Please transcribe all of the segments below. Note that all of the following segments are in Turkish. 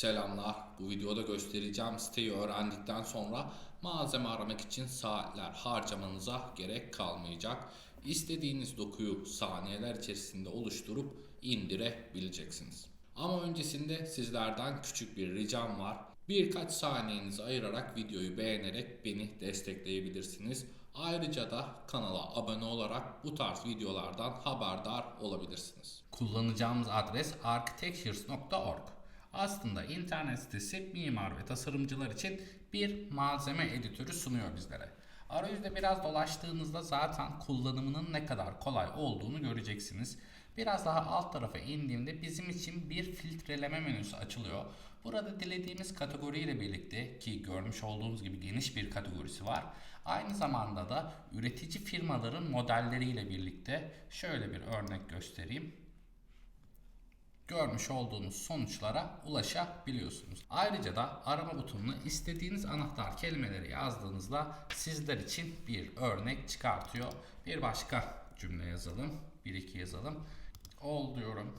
Selamlar. Bu videoda göstereceğim siteyi öğrendikten sonra malzeme aramak için saatler harcamanıza gerek kalmayacak. İstediğiniz dokuyu saniyeler içerisinde oluşturup indirebileceksiniz. Ama öncesinde sizlerden küçük bir ricam var. Birkaç saniyenizi ayırarak videoyu beğenerek beni destekleyebilirsiniz. Ayrıca da kanala abone olarak bu tarz videolardan haberdar olabilirsiniz. Kullanacağımız adres architectures.org. Aslında internet sitesi mimar ve tasarımcılar için bir malzeme editörü sunuyor bizlere. Arayüzde biraz dolaştığınızda zaten kullanımının ne kadar kolay olduğunu göreceksiniz. Biraz daha alt tarafa indiğimde bizim için bir filtreleme menüsü açılıyor. Burada dilediğimiz kategoriyle birlikte ki görmüş olduğunuz gibi geniş bir kategorisi var. Aynı zamanda da üretici firmaların modelleriyle birlikte şöyle bir örnek göstereyim görmüş olduğunuz sonuçlara ulaşabiliyorsunuz. Ayrıca da arama butonuna istediğiniz anahtar kelimeleri yazdığınızda sizler için bir örnek çıkartıyor. Bir başka cümle yazalım. Bir iki yazalım. Ol diyorum.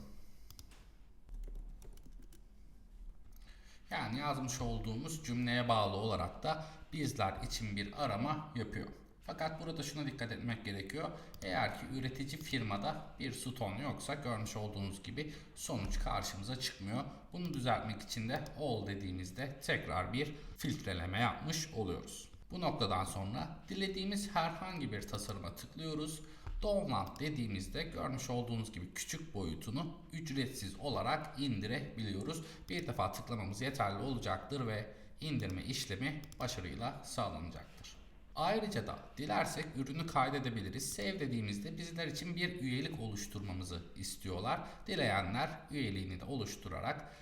Yani yazmış olduğumuz cümleye bağlı olarak da bizler için bir arama yapıyor. Fakat burada şuna dikkat etmek gerekiyor. Eğer ki üretici firmada bir süton yoksa görmüş olduğunuz gibi sonuç karşımıza çıkmıyor. Bunu düzeltmek için de all dediğimizde tekrar bir filtreleme yapmış oluyoruz. Bu noktadan sonra dilediğimiz herhangi bir tasarıma tıklıyoruz. Download dediğimizde görmüş olduğunuz gibi küçük boyutunu ücretsiz olarak indirebiliyoruz. Bir defa tıklamamız yeterli olacaktır ve indirme işlemi başarıyla sağlanacaktır. Ayrıca da dilersek ürünü kaydedebiliriz. Save dediğimizde bizler için bir üyelik oluşturmamızı istiyorlar. Dileyenler üyeliğini de oluşturarak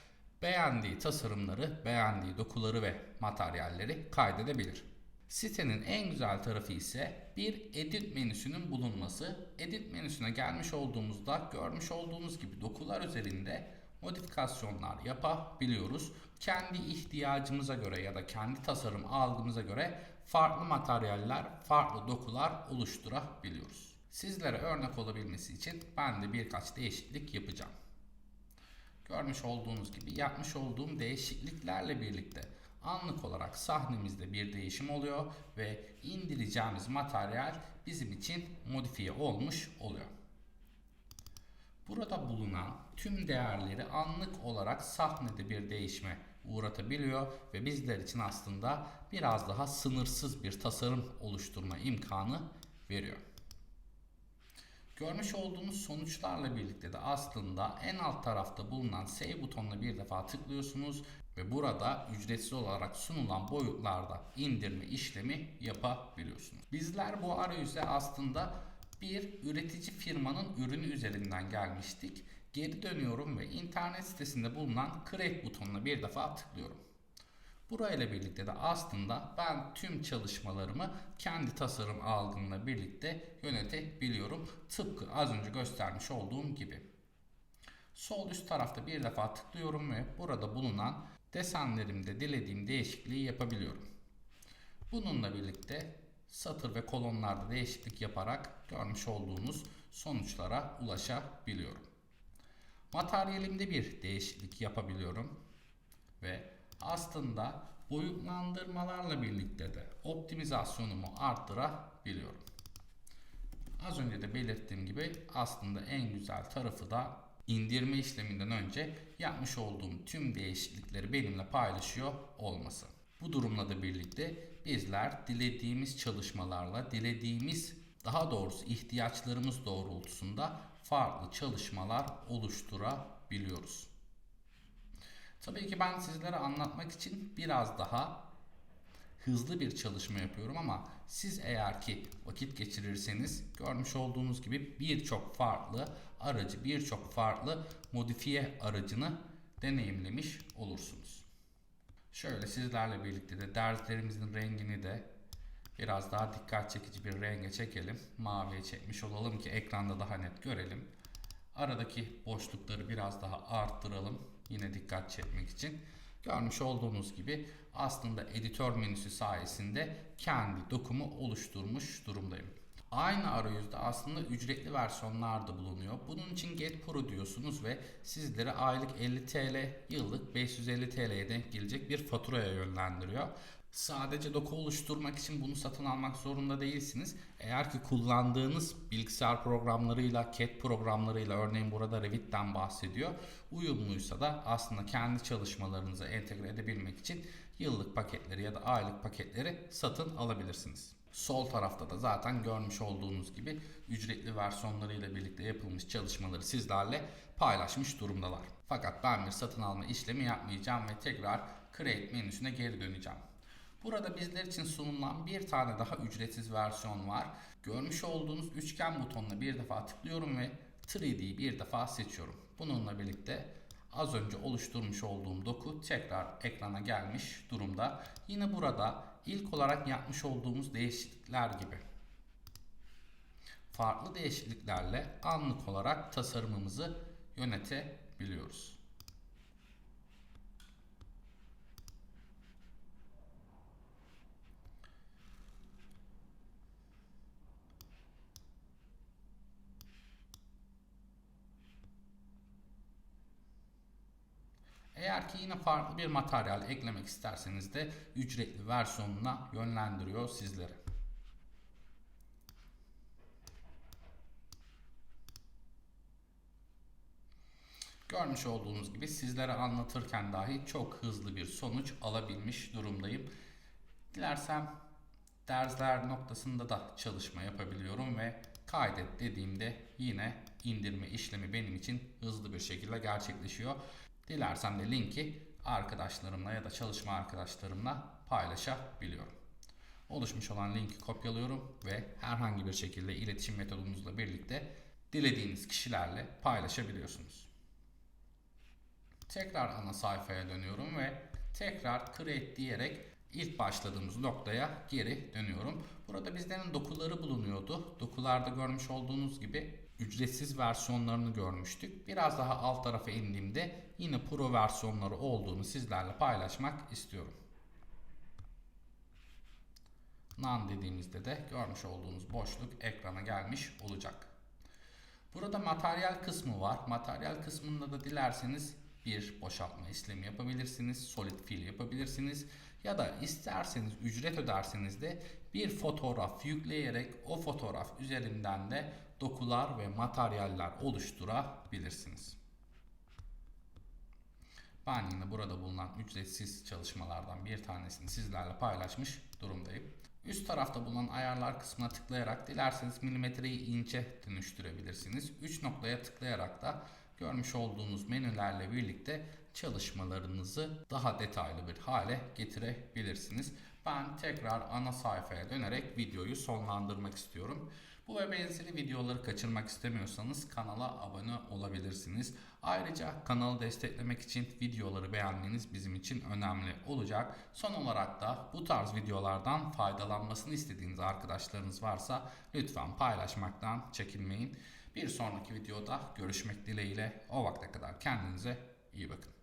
beğendiği tasarımları, beğendiği dokuları ve materyalleri kaydedebilir. Sitenin en güzel tarafı ise bir edit menüsünün bulunması. Edit menüsüne gelmiş olduğumuzda görmüş olduğunuz gibi dokular üzerinde modifikasyonlar yapabiliyoruz. Kendi ihtiyacımıza göre ya da kendi tasarım algımıza göre farklı materyaller, farklı dokular oluşturabiliyoruz. Sizlere örnek olabilmesi için ben de birkaç değişiklik yapacağım. Görmüş olduğunuz gibi yapmış olduğum değişikliklerle birlikte anlık olarak sahnemizde bir değişim oluyor ve indireceğimiz materyal bizim için modifiye olmuş oluyor. Burada bulunan tüm değerleri anlık olarak sahnede bir değişime uğratabiliyor ve bizler için aslında biraz daha sınırsız bir tasarım oluşturma imkanı veriyor. Görmüş olduğunuz sonuçlarla birlikte de aslında en alt tarafta bulunan Save butonuna bir defa tıklıyorsunuz ve burada ücretsiz olarak sunulan boyutlarda indirme işlemi yapabiliyorsunuz. Bizler bu arayüze aslında bir üretici firmanın ürünü üzerinden gelmiştik. Geri dönüyorum ve internet sitesinde bulunan Create butonuna bir defa tıklıyorum. Burayla birlikte de aslında ben tüm çalışmalarımı kendi tasarım algımla birlikte yönetebiliyorum. Tıpkı az önce göstermiş olduğum gibi. Sol üst tarafta bir defa tıklıyorum ve burada bulunan desenlerimde dilediğim değişikliği yapabiliyorum. Bununla birlikte satır ve kolonlarda değişiklik yaparak görmüş olduğunuz sonuçlara ulaşabiliyorum. Materyalimde bir değişiklik yapabiliyorum ve aslında boyutlandırmalarla birlikte de optimizasyonumu arttırabiliyorum. Az önce de belirttiğim gibi aslında en güzel tarafı da indirme işleminden önce yapmış olduğum tüm değişiklikleri benimle paylaşıyor olması. Bu durumla da birlikte bizler dilediğimiz çalışmalarla, dilediğimiz daha doğrusu ihtiyaçlarımız doğrultusunda farklı çalışmalar oluşturabiliyoruz. Tabii ki ben sizlere anlatmak için biraz daha hızlı bir çalışma yapıyorum ama siz eğer ki vakit geçirirseniz görmüş olduğunuz gibi birçok farklı aracı, birçok farklı modifiye aracını deneyimlemiş olursunuz. Şöyle sizlerle birlikte de derslerimizin rengini de biraz daha dikkat çekici bir renge çekelim. Maviye çekmiş olalım ki ekranda daha net görelim. Aradaki boşlukları biraz daha arttıralım. Yine dikkat çekmek için. Görmüş olduğunuz gibi aslında editör menüsü sayesinde kendi dokumu oluşturmuş durumdayım. Aynı arayüzde aslında ücretli versiyonlar da bulunuyor. Bunun için Get Pro diyorsunuz ve sizlere aylık 50 TL, yıllık 550 TL'ye denk gelecek bir faturaya yönlendiriyor. Sadece doku oluşturmak için bunu satın almak zorunda değilsiniz. Eğer ki kullandığınız bilgisayar programlarıyla, CAD programlarıyla örneğin burada Revit'ten bahsediyor. Uyumluysa da aslında kendi çalışmalarınızı entegre edebilmek için yıllık paketleri ya da aylık paketleri satın alabilirsiniz. Sol tarafta da zaten görmüş olduğunuz gibi ücretli versiyonlarıyla birlikte yapılmış çalışmaları sizlerle paylaşmış durumdalar. Fakat ben bir satın alma işlemi yapmayacağım ve tekrar Create menüsüne geri döneceğim. Burada bizler için sunulan bir tane daha ücretsiz versiyon var. Görmüş olduğunuz üçgen butonuna bir defa tıklıyorum ve 3D'yi bir defa seçiyorum. Bununla birlikte az önce oluşturmuş olduğum doku tekrar ekrana gelmiş durumda. Yine burada ilk olarak yapmış olduğumuz değişiklikler gibi farklı değişikliklerle anlık olarak tasarımımızı yönetebiliyoruz. Eğer ki yine farklı bir materyal eklemek isterseniz de ücretli versiyonuna yönlendiriyor sizleri. Görmüş olduğunuz gibi sizlere anlatırken dahi çok hızlı bir sonuç alabilmiş durumdayım. Dilersem dersler noktasında da çalışma yapabiliyorum ve kaydet dediğimde yine indirme işlemi benim için hızlı bir şekilde gerçekleşiyor. Dilersem de linki arkadaşlarımla ya da çalışma arkadaşlarımla paylaşabiliyorum. Oluşmuş olan linki kopyalıyorum ve herhangi bir şekilde iletişim metodumuzla birlikte dilediğiniz kişilerle paylaşabiliyorsunuz. Tekrar ana sayfaya dönüyorum ve tekrar create diyerek ilk başladığımız noktaya geri dönüyorum. Burada bizlerin dokuları bulunuyordu. Dokularda görmüş olduğunuz gibi ücretsiz versiyonlarını görmüştük. Biraz daha alt tarafa indiğimde yine pro versiyonları olduğunu sizlerle paylaşmak istiyorum. None dediğimizde de görmüş olduğunuz boşluk ekrana gelmiş olacak. Burada materyal kısmı var. Materyal kısmında da dilerseniz bir boşaltma işlemi yapabilirsiniz. Solid fill yapabilirsiniz. Ya da isterseniz ücret öderseniz de bir fotoğraf yükleyerek o fotoğraf üzerinden de dokular ve materyaller oluşturabilirsiniz. Ben yine burada bulunan ücretsiz çalışmalardan bir tanesini sizlerle paylaşmış durumdayım. Üst tarafta bulunan ayarlar kısmına tıklayarak dilerseniz milimetreyi ince dönüştürebilirsiniz. 3 noktaya tıklayarak da görmüş olduğunuz menülerle birlikte çalışmalarınızı daha detaylı bir hale getirebilirsiniz. Ben tekrar ana sayfaya dönerek videoyu sonlandırmak istiyorum. Bu ve benzeri videoları kaçırmak istemiyorsanız kanala abone olabilirsiniz. Ayrıca kanalı desteklemek için videoları beğenmeniz bizim için önemli olacak. Son olarak da bu tarz videolardan faydalanmasını istediğiniz arkadaşlarınız varsa lütfen paylaşmaktan çekinmeyin. Bir sonraki videoda görüşmek dileğiyle. O vakte kadar kendinize iyi bakın.